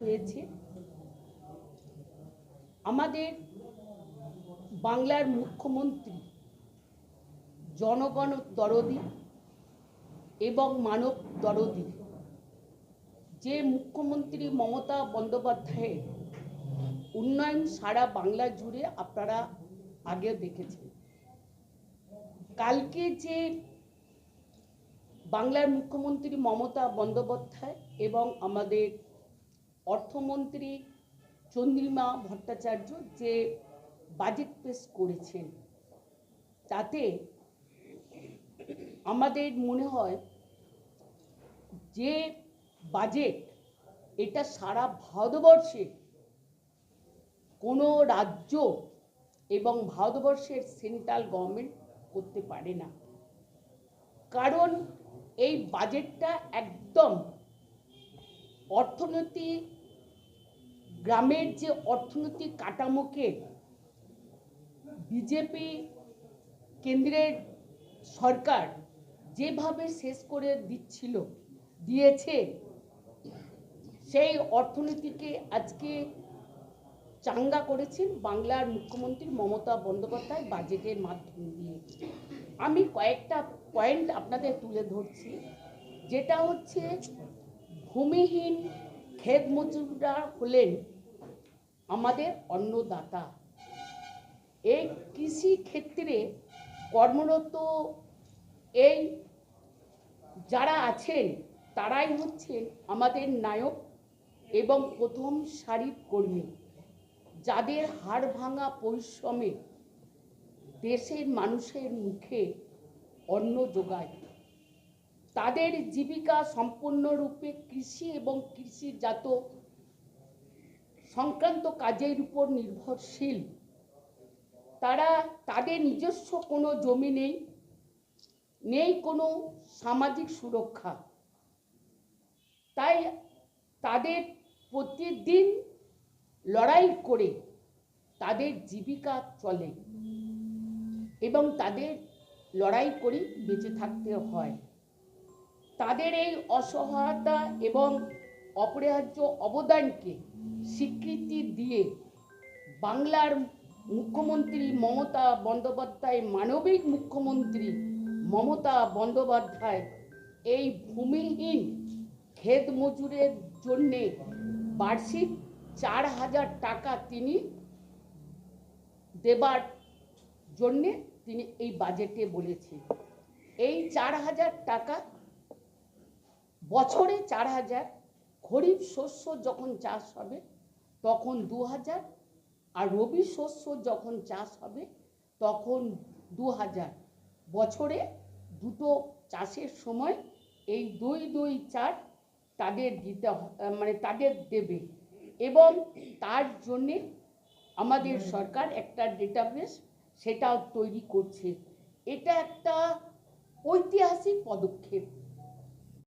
হয়েছে আমাদের বাংলার মুখ্যমন্ত্রী জনগণ দরদি এবং মানব দরদি, যে মুখ্যমন্ত্রী মমতা বন্দ্যোপাধ্যায়ের উন্নয়ন সারা বাংলা জুড়ে আপনারা আগে দেখেছেন। কালকে যে বাংলার মুখ্যমন্ত্রী মমতা বন্দ্যোপাধ্যায় এবং আমাদের অর্থমন্ত্রী চন্দ্রিমা ভট্টাচার্য যে বাজেট পেশ করেছেন, তাতে আমাদের মনে হয় যে বাজেট এটা সারা ভারতবর্ষে কোনো রাজ্য এবং ভারতবর্ষের সেন্ট্রাল গভর্নমেন্ট করতে পারে না। কারণ এই বাজেটটা একদম অর্থনীতি গ্রামের যে অর্থনৈতিক কাঠামোকে বিজেপি কেন্দ্রের সরকার যেভাবে শেষ করে দিচ্ছিল, দিয়েছে, সেই অর্থনীতিকে আজকে চাঙ্গা করেছেন বাংলার মুখ্যমন্ত্রী মমতা বন্দ্যোপাধ্যায় বাজেটের মাধ্যম দিয়ে। আমি কয়েকটা পয়েন্ট আপনাদের তুলে ধরছি, যেটা হচ্ছে ভূমিহীন ক্ষেত মজুররা হলেন আমাদের অন্নদাতা। এই কৃষি ক্ষেত্রে কর্মরত এই যারা আছেন, তারাই হচ্ছেন আমাদের নায়ক এবং প্রথম সারির কর্মী। যাদের হাড় ভাঙা পরিশ্রমে দেশের মানুষের মুখে অন্ন যোগায়। তাদের জীবিকা সম্পূর্ণরূপে কৃষি এবং কৃষিজাত সংক্রান্ত কাজের উপর নির্ভরশীল। তারা, তাদের নিজস্ব কোনো জমি নেই নেই কোনো সামাজিক সুরক্ষা। তাই তাদের প্রতিদিন লড়াই করে তাদের জীবিকা চলে এবং তাদের লড়াই করে বেঁচে থাকতে হয়। তাদের এই অসহায়তা এবং অপরিহার্য অবদানকে স্বীকৃতি দিয়ে বাংলার মুখ্যমন্ত্রী মমতা বন্দ্যোপাধ্যায়, মানবিক মুখ্যমন্ত্রী মমতা বন্দ্যোপাধ্যায় এই ভূমিহীন ক্ষেত মজুরের জন্যে বার্ষিক চার হাজার টাকা তিনি দেবার জন্যে তিনি এই বাজেটে বলেছেন। এই চার হাজার টাকা বছরে চার হাজার খরিফ শস্য যখন চাষ হবে, তখন দু হাজার আর রবি শস্য যখন চাষ হবে, তখন দু হাজার বছরে দুটো চাষের সময় এই দুই দুই চার তাদের দিতে মানে তাদের দেবে। এবং তার জন্যে আমাদের সরকার একটা ডেটাবেস সেটাও তৈরি করছে। এটা একটা ঐতিহাসিক পদক্ষেপ।